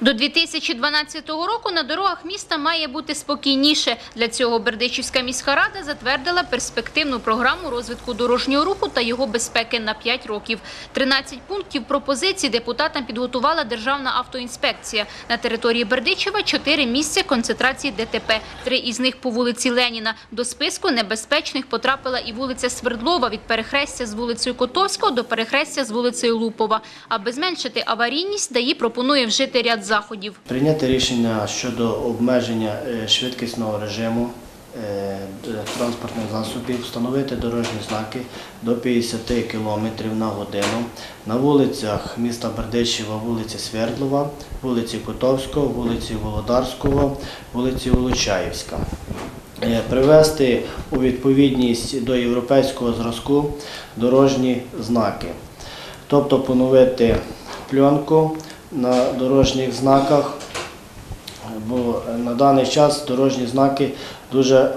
До 2012 року на дорогах міста має бути спокійніше. Для цього Бердичівська міська рада затвердила перспективну програму розвитку дорожнього руху та його безпеки на 5 років. 13 пунктів пропозицій депутатам підготувала Державна автоінспекція. На території Бердичева 4 місця концентрації ДТП. Три із них по вулиці Леніна. До списку небезпечних потрапила і вулиця Свердлова від перехрестя з вулицею Котовського до перехрестя з вулицею Лупова. Аби зменшити аварійність, ДАІ пропонує вжити ряд заходів. Прийняти рішення щодо обмеження е, швидкісного режиму е, транспортних засобів, встановити дорожні знаки до 50 км на годину на вулицях міста Бердичева, вулиці Свердлова, вулиці Котовського, вулиці Володарського, вулиці Волочаївська. Е, Привести у відповідність до європейського зразку дорожні знаки тобто поновити пленку на дорожніх знаках, бо на даний час дорожні знаки дуже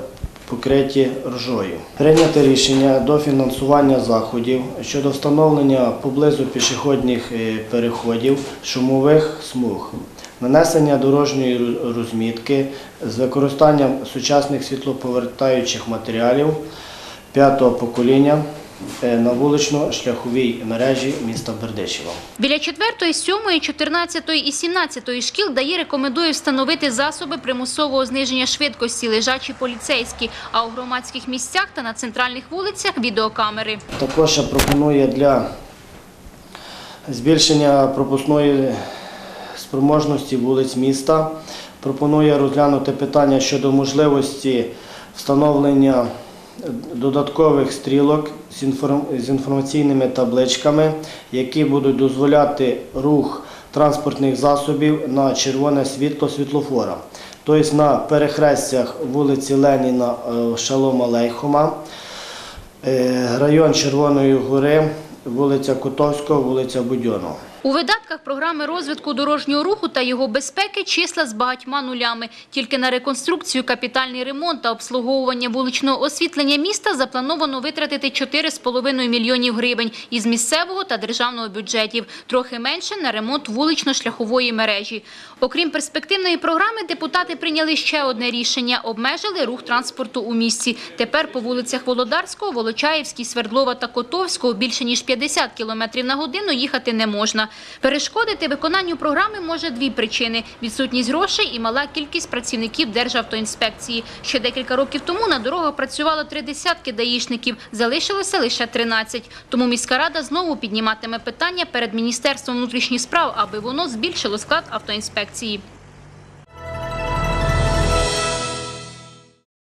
покриті ржою. Прийняти рішення до фінансування заходів щодо встановлення поблизу пішохідних е, переходів шумових смуг. Нанесення дорожньої розмітки з використанням сучасних світлоповертаючих матеріалів п'ятого покоління е, на вулично-шляховій мережі міста Бердичева. Біля 4, 7, 14 і 17 шкіл дає рекомендує встановити засоби примусового зниження швидкості, лежачі поліцейські, а у громадських місцях та на центральних вулицях відеокамери. Також пропонує для збільшення пропускної спроможності вулиць міста. Пропонує розглянути питання щодо можливості встановлення додаткових стрілок з інформаційними табличками, які будуть дозволяти рух транспортних засобів на червоне світло світлофора. Тобто на перехрестях вулиці Леніна е, Шалома Лейхома, Е, Район Червоної гори, вулиця Котовського, вулиця Будьонова. У видатках програми розвитку дорожнього руху та його безпеки числа з багатьма нулями. Тільки на реконструкцію, капітальний ремонт та обслуговування вуличного освітлення міста заплановано витратити 4,5 мільйонів гривень із місцевого та державного бюджетів. Трохи менше на ремонт вулично-шляхової мережі. Окрім перспективної програми, депутати прийняли ще одне рішення – обмежили рух транспорту у місті. Тепер по вулицях Володарського, Волочаївській, Свердлова та Котовського більше ніж 50 км на годину їхати не можна. Перешкодити виконанню програми може дві причини – відсутність грошей і мала кількість працівників Державтоінспекції. Ще декілька років тому на дорогах працювало три десятки даїшників, залишилося лише 13. Тому міська рада знову підніматиме питання перед Міністерством внутрішніх справ, аби воно збільшило склад автоінспекції.